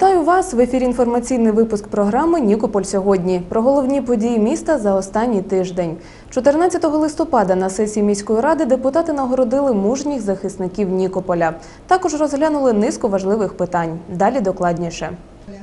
Вітаю вас в ефірі інформаційний випуск програми Нікополь сьогодні. Про головні події міста за останній тиждень. 14 листопада на сесії міської ради депутати нагородили мужніх захисників Нікополя. Також розглянули низку важливих питань. Далі докладніше.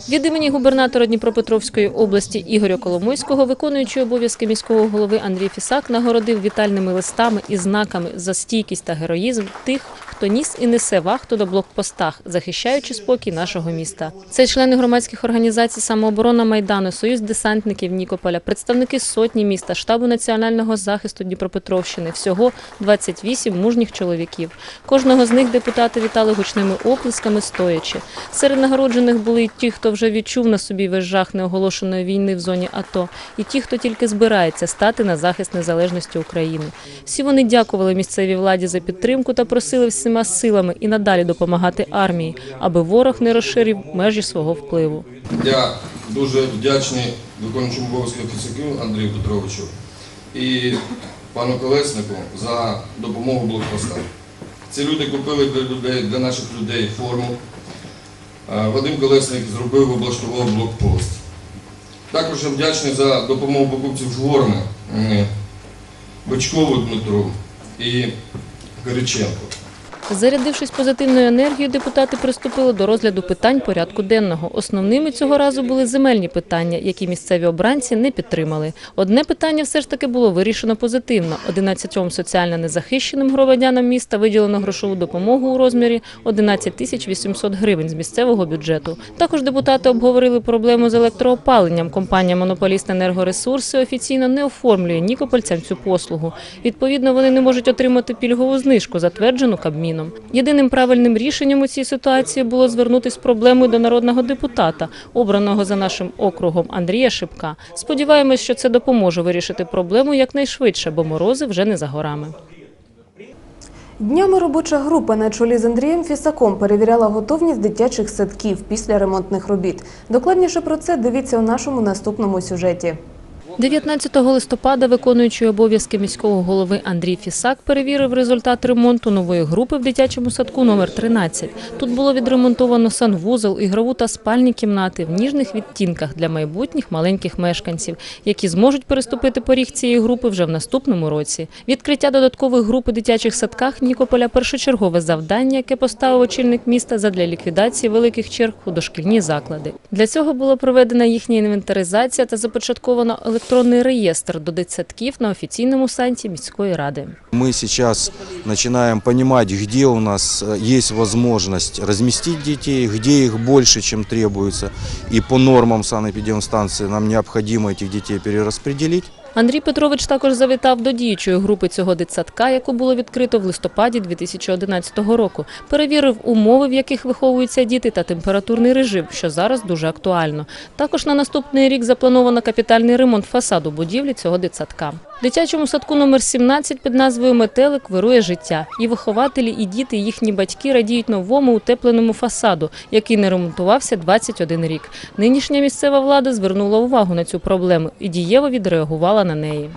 Від імені губернатора Дніпропетровської області Ігоря Коломойського, виконуючий обов'язки міського голови Андрій Фісак, нагородив вітальними листами і знаками за стійкість та героїзм тих, хто ніс і несе вахту до блокпостах, захищаючи спокій нашого міста. Це члени громадських організацій самооборона Майдану, Союз десантників Нікополя, представники сотні міста, штабу національного захисту Дніпропетровщини. Всього 28 мужніх чоловіків. Кожного з них депутати вітали гучними оплесками стоячи. Серед нагороджених були й ті, хто вже відчув на собі весь жах неоголошеної війни в зоні АТО, і ті, хто тільки збирається стати на захист незалежності України. Всі вони дякували місцевій владі за підтримку та просили всіма силами і надалі допомагати армії, аби ворог не розширив межі свого впливу. Я дуже вдячний виконуючому обов'язки Фісаків Андрію Петровичу і пану Колеснику за допомогу блокпостам. Ці люди купили для людей, для наших людей форму. Вадим Колесник зробив, облаштував блокпост. Також я вдячний за допомогу покупців Жгорни, м, Бочкову Дмитру і Кириченку. Зарядившись позитивною енергією, депутати приступили до розгляду питань порядку денного. Основними цього разу були земельні питання, які місцеві обранці не підтримали. Одне питання все ж таки було вирішено позитивно. 11 соціально незахищеним громадянам міста виділено грошову допомогу у розмірі 11 тисяч 800 гривень з місцевого бюджету. Також депутати обговорили проблему з електроопаленням. Компанія «Монополіст енергоресурси» офіційно не оформлює нікопольцям цю послугу. Відповідно, вони не можуть отримати пільгову знижку, затверджену Кабміном. Єдиним правильним рішенням у цій ситуації було звернутися з проблемою до народного депутата, обраного за нашим округом Андрія Шипка. Сподіваємось, що це допоможе вирішити проблему якнайшвидше, бо морози вже не за горами. Днями робоча група на чолі з Андрієм Фісаком перевіряла готовність дитячих садків після ремонтних робіт. Докладніше про це дивіться у нашому наступному сюжеті. 19 листопада виконуючий обов'язки міського голови Андрій Фісак перевірив результат ремонту нової групи в дитячому садку номер 13. Тут було відремонтовано санвузол, ігрову та спальні кімнати в ніжних відтінках для майбутніх маленьких мешканців, які зможуть переступити поріг цієї групи вже в наступному році. Відкриття додаткових груп у дитячих садках Нікополя першочергове завдання, яке поставив очільник міста задля ліквідації великих черг у дошкільні заклади. Для цього була проведена їхня інвентаризація та започатковано електронний реєстр до дитсадків на офіційному сайті міської ради. Мы сейчас начинаем понимать, где у нас э, есть возможность разместить детей, где их больше, чем требуется. И по нормам санэпидемстанции нам необходимо этих детей перераспределить. Андрій Петрович також завітав до діючої групи цього дитсадка, яку було відкрито в листопаді 2011 року. Перевірив умови, в яких виховуються діти, та температурний режим, що зараз дуже актуально. Також на наступний рік заплановано капітальний ремонт фасаду будівлі цього дитсадка. Дитячому садку номер 17 під назвою Метелик вирує життя. І вихователі, і діти, і їхні батьки радіють новому утепленому фасаду, який не ремонтувався 21 рік. Нинішня місцева влада звернула увагу на цю проблему і дієво відреагувала на неї.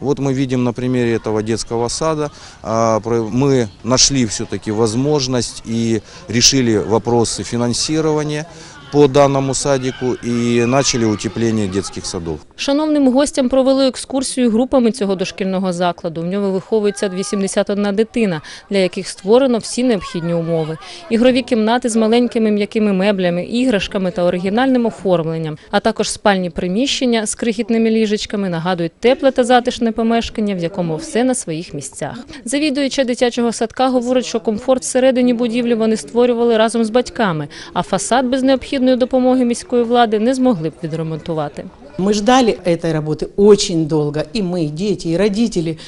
Вот мы видим на примере этого детского сада, а, про- мы нашли все-таки возможность и решили вопросы финансирования по данному садику и начали утепление детских садов. Шановним гостям провели екскурсію групами цього дошкільного закладу. В ньому виховується 81 дитина, для яких створено всі необхідні умови. Ігрові кімнати з маленькими м'якими меблями, іграшками та оригінальним оформленням, а також спальні приміщення з крихітними ліжечками нагадують тепле та затишне помешкання, в якому все на своїх місцях. Завідуюча дитячого садка говорить, що комфорт всередині будівлі вони створювали разом з батьками, а фасад без необхідної допомоги міської влади не змогли б відремонтувати. Мы ждали этой работы очень долго, и мы, и дети, и родители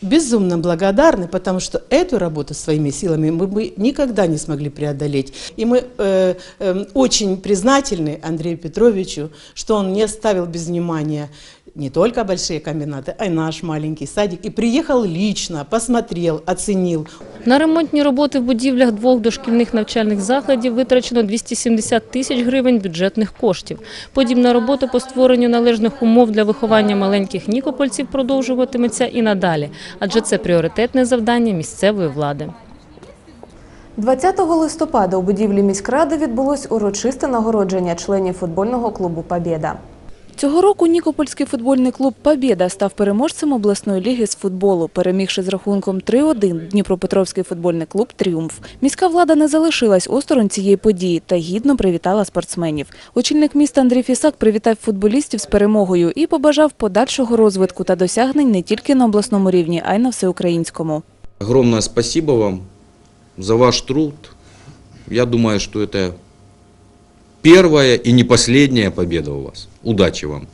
безумно благодарны, потому что эту работу своими силами мы бы никогда не смогли преодолеть. И мы э, э, очень признательны Андрею Петровичу, что он не оставил без внимания не только большие комбинаты, а и наш маленький садик. И приехал лично, посмотрел, оценил. На ремонтні роботи в будівлях двох дошкільних навчальних закладів витрачено 270 тисяч гривень бюджетних коштів. Подібна робота по створенню належних умов для виховання маленьких нікопольців продовжуватиметься і надалі, адже це пріоритетне завдання місцевої влади. 20 листопада у будівлі міськради відбулось урочисте нагородження членів футбольного клубу «Побєда». Цього року Нікопольський футбольний клуб «Побєда» став переможцем обласної ліги з футболу, перемігши з рахунком 3-1 Дніпропетровський футбольний клуб «Тріумф». Міська влада не залишилась осторонь цієї події та гідно привітала спортсменів. Очільник міста Андрій Фісак привітав футболістів з перемогою і побажав подальшого розвитку та досягнень не тільки на обласному рівні, а й на всеукраїнському. Огромное спасибо вам за ваш труд. Я думаю, что это первая и не последняя победа у вас. Удачи вам!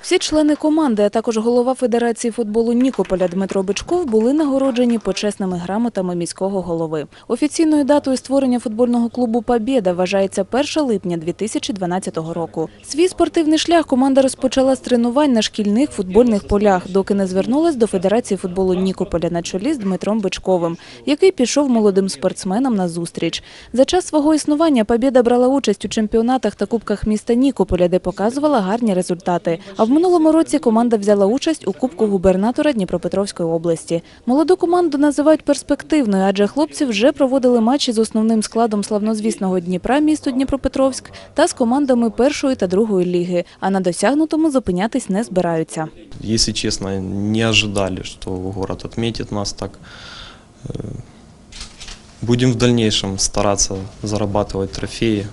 Всі члени команди, а також голова Федерації футболу Нікополя Дмитро Бичков були нагороджені почесними грамотами міського голови. Офіційною датою створення футбольного клубу «Побєда» вважається 1 липня 2012 року. Свій спортивний шлях команда розпочала з тренувань на шкільних футбольних полях, доки не звернулась до Федерації футболу Нікополя на чолі з Дмитром Бичковим, який пішов молодим спортсменам на зустріч. За час свого існування «Побєда» брала участь у чемпіонатах та кубках міста Нікополя, де показувала гарні результати. А в минулому році команда взяла участь у Кубку губернатора Дніпропетровської області. Молоду команду називають перспективною, адже хлопці вже проводили матчі з основним складом славнозвісного Дніпра місто Дніпропетровськ та з командами першої та другої ліги. А на досягнутому зупинятись не збираються. если честно, не ожидали, что город отметит нас так. Э, Будем в дальнейшем стараться зарабатывать трофеи,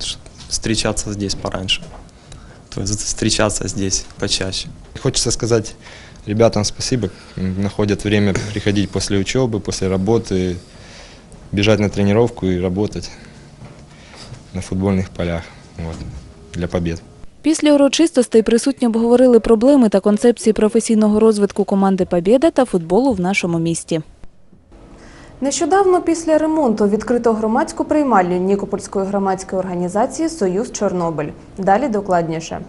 ш- встречаться здесь пораньше То есть встречаться здесь почаще. Хочется сказать ребятам спасибо, м, находят время приходить после учебы, после работы, бежать на тренировку и работать на футбольных полях вот, для побед. Після урочистостей присутні обговорили проблеми та концепції професійного розвитку команди «Побєда» та футболу в нашому місті. Нещодавно після ремонту відкрито громадську приймальню Нікопольської громадської організації «Союз Чорнобиль». Далі докладніше.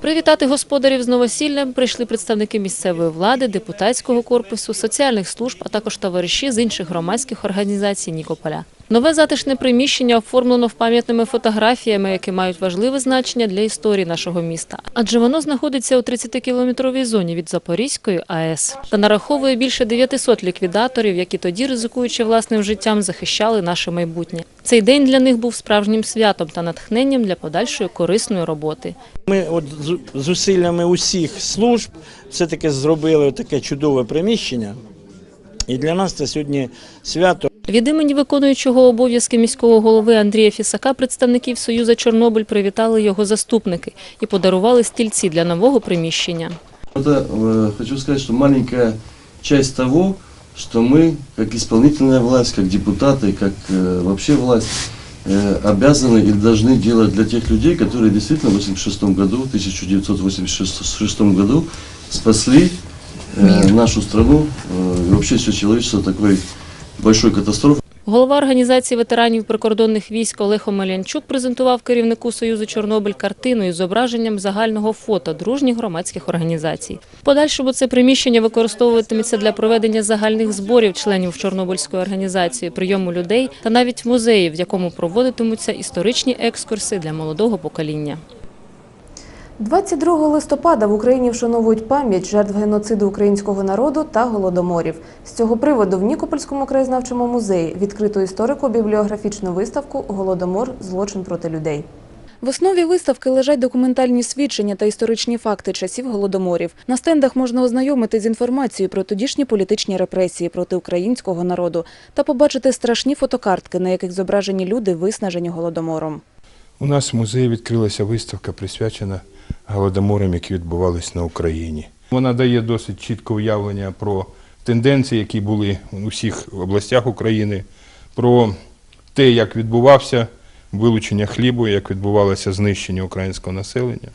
Привітати господарів з новосіллям прийшли представники місцевої влади, депутатського корпусу, соціальних служб, а також товариші з інших громадських організацій Нікополя. Нове затишне приміщення оформлено впам'ятними фотографіями, які мають важливе значення для історії нашого міста. Адже воно знаходиться у 30-кілометровій зоні від Запорізької АЕС та нараховує більше 900 ліквідаторів, які тоді, ризикуючи власним життям, захищали наше майбутнє. Цей день для них був справжнім святом та натхненням для подальшої корисної роботи. Ми от зусиллями усіх служб все-таки зробили таке чудове приміщення. І для нас це сьогодні свято. Від імені виконуючого обов'язки міського голови Андрія Фісака представників Союза Чорнобиль привітали його заступники і подарували стільці для нового приміщення. Это э, хочу сказать, что маленькая часть того, что мы, как исполнительная власть, как депутаты, как э, вообще власть, э, обязаны и должны делать для тех людей, которые действительно в 86 году, 1986 году спасли э, нашу страну э, и вообще все человечество от такой большой катастрофы. Голова організації ветеранів прикордонних військ Олег Омелянчук презентував керівнику Союзу Чорнобиль картину із зображенням загального фото дружніх громадських організацій. Подальшому це приміщення використовуватиметься для проведення загальних зборів членів Чорнобильської організації, прийому людей та навіть музеїв, в якому проводитимуться історичні екскурси для молодого покоління. 22 листопада в Україні вшановують пам'ять жертв геноциду українського народу та голодоморів. З цього приводу в Нікопольському краєзнавчому музеї відкрито історико-бібліографічну виставку Голодомор злочин проти людей. В основі виставки лежать документальні свідчення та історичні факти часів голодоморів. На стендах можна ознайомити з інформацією про тодішні політичні репресії проти українського народу та побачити страшні фотокартки, на яких зображені люди, виснажені голодомором. У нас в музеї відкрилася виставка, присвячена голодоморам, які відбувалися на Україні. Вона дає досить чітке уявлення про тенденції, які були у всіх областях України, про те, як відбувався вилучення хлібу, як відбувалося знищення українського населення.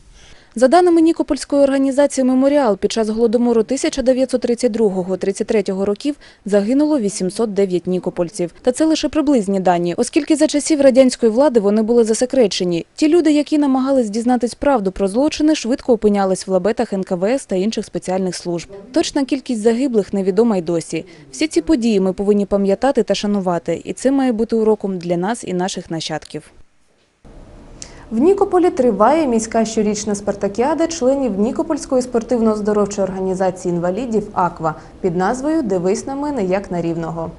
За даними Нікопольської організації «Меморіал», під час голодомору 1932-33 років загинуло 809 нікопольців. Та це лише приблизні дані, оскільки за часів радянської влади вони були засекречені. Ті люди, які намагались дізнатись правду про злочини, швидко опинялись в лабетах НКВС та інших спеціальних служб. Точна кількість загиблих невідома й досі. Всі ці події ми повинні пам'ятати та шанувати, і це має бути уроком для нас і наших нащадків. В Нікополі триває міська щорічна спартакіада членів Нікопольської спортивно-оздоровчої організації інвалідів «Аква» під назвою «Дивись на мене як на рівного».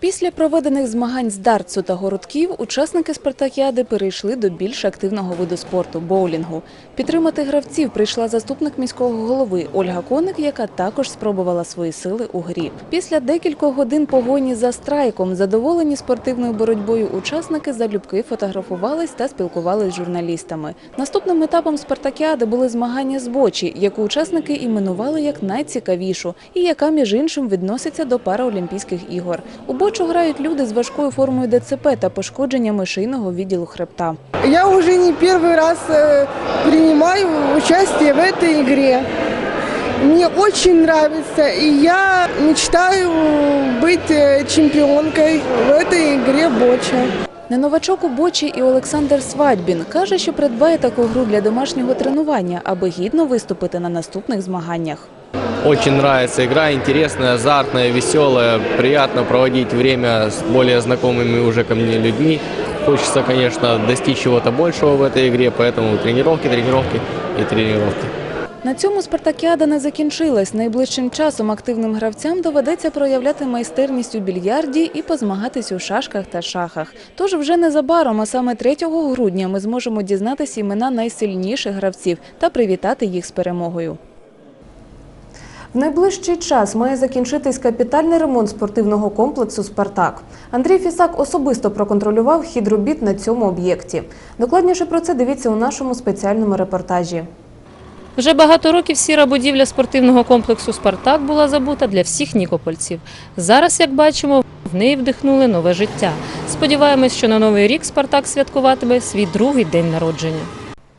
Після проведених змагань з дартсу та городків учасники спартакіади перейшли до більш активного виду спорту боулінгу. Підтримати гравців прийшла заступник міського голови Ольга Коник, яка також спробувала свої сили у грі. Після декількох годин погоні за страйком, задоволені спортивною боротьбою, учасники залюбки фотографувались та спілкувались з журналістами. Наступним етапом спартакіади були змагання з бочі, яку учасники іменували як найцікавішу, і яка між іншим відноситься до Параолімпійських ігор. У бочу грають люди з важкою формою ДЦП та пошкодженнями шийного відділу хребта. Я уже не первый раз э, принимаю участие в этой игре. Мне очень нравится, и я мечтаю быть э, чемпионкой в этой игре боча. Не новачок у бочі і Олександр Свадьбін каже, що придбає таку гру для домашнього тренування, аби гідно виступити на наступних змаганнях. Очень нравится игра, интересная, азартная, веселая. Приятно проводить время с более знакомыми уже ко мне людьми. Хочется, конечно, достичь чего-то большего в этой игре, поэтому тренировки, тренировки и тренировки. На цьому спартакіада не закінчилась. Найближчим часом активним гравцям доведеться проявляти майстерність у більярді і позмагатись у шашках та шахах. Тож вже незабаром, а саме 3 грудня, ми зможемо дізнатися імена найсильніших гравців та привітати їх з перемогою. Найближчий час має закінчитись капітальний ремонт спортивного комплексу Спартак. Андрій Фісак особисто проконтролював хід робіт на цьому об'єкті. Докладніше про це дивіться у нашому спеціальному репортажі. Вже багато років сіра будівля спортивного комплексу Спартак була забута для всіх нікопольців. Зараз, як бачимо, в неї вдихнули нове життя. Сподіваємось, що на новий рік Спартак святкуватиме свій другий день народження.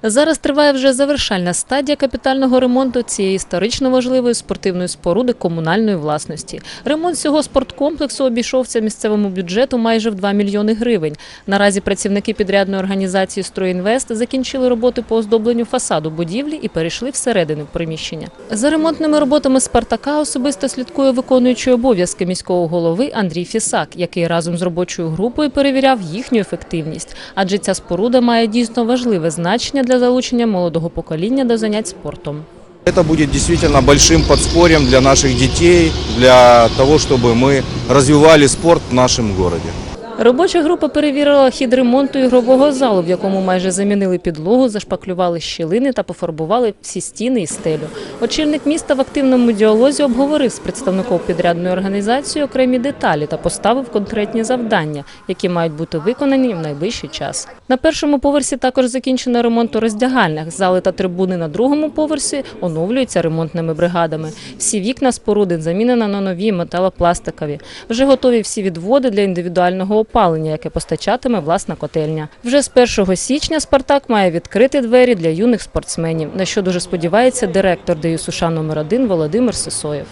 Зараз триває вже завершальна стадія капітального ремонту цієї історично важливої спортивної споруди комунальної власності. Ремонт цього спорткомплексу обійшовся місцевому бюджету майже в 2 мільйони гривень. Наразі працівники підрядної організації «Стройінвест» закінчили роботи по оздобленню фасаду будівлі і перейшли всередину приміщення. За ремонтними роботами Спартака особисто слідкує виконуючий обов'язки міського голови Андрій Фісак, який разом з робочою групою перевіряв їхню ефективність. Адже ця споруда має дійсно важливе значення для залучення молодого покоління до занять спортом. Это будет действительно большим подспорьем для наших детей, для того, чтобы мы развивали спорт в нашем городе. Робоча група перевірила хід ремонту ігрового залу, в якому майже замінили підлогу, зашпаклювали щілини та пофарбували всі стіни і стелю. Очільник міста в активному діалозі обговорив з представником підрядної організації окремі деталі та поставив конкретні завдання, які мають бути виконані в найближчий час. На першому поверсі також закінчено ремонт у роздягальнях. Зали та трибуни на другому поверсі оновлюються ремонтними бригадами. Всі вікна споруди замінено на нові металопластикові. Вже готові всі відводи для індивідуального опалення, яке постачатиме власна котельня. Вже з 1 січня Спартак має відкрити двері для юних спортсменів, на що дуже сподівається директор ДЮСШ номер 1 Володимир Сисоєв.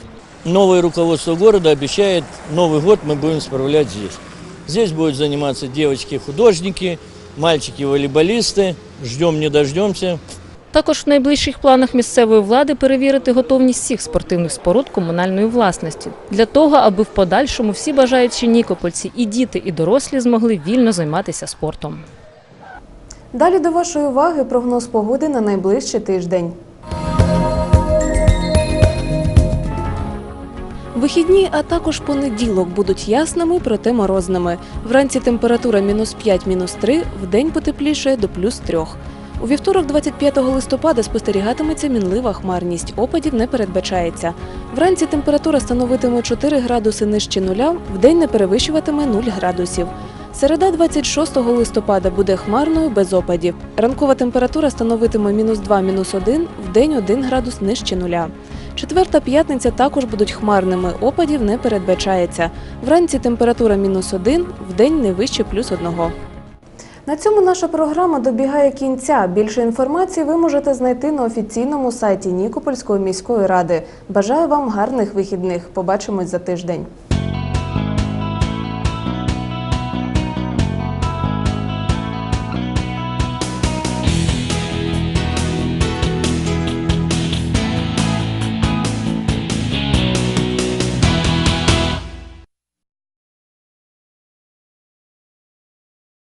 Новое руководство города обещает, Новый год мы будем справлять здесь. Здесь будут заниматься девочки-художники, мальчики-волейболисты. Ждем, не дождемся. Також в найближчих планах місцевої влади перевірити готовність всіх спортивних споруд комунальної власності для того, аби в подальшому всі бажаючі нікопольці і діти, і дорослі змогли вільно займатися спортом. Далі до вашої уваги прогноз погоди на найближчий тиждень. Вихідні, а також понеділок будуть ясними, проте морозними. Вранці температура мінус 5, мінус 3, вдень потепліше до плюс 3. У вівторок, 25 листопада, спостерігатиметься мінлива хмарність. Опадів не передбачається. Вранці температура становитиме 4 градуси нижче нуля, вдень не перевищуватиме 0 градусів. Середа 26 листопада буде хмарною без опадів. Ранкова температура становитиме мінус 2, мінус 1, вдень 1 градус нижче нуля. Четверта п'ятниця також будуть хмарними, опадів не передбачається. Вранці температура мінус 1, вдень не вище плюс 1. На цьому наша програма добігає кінця. Більше інформації ви можете знайти на офіційному сайті Нікопольської міської ради. Бажаю вам гарних вихідних. Побачимось за тиждень.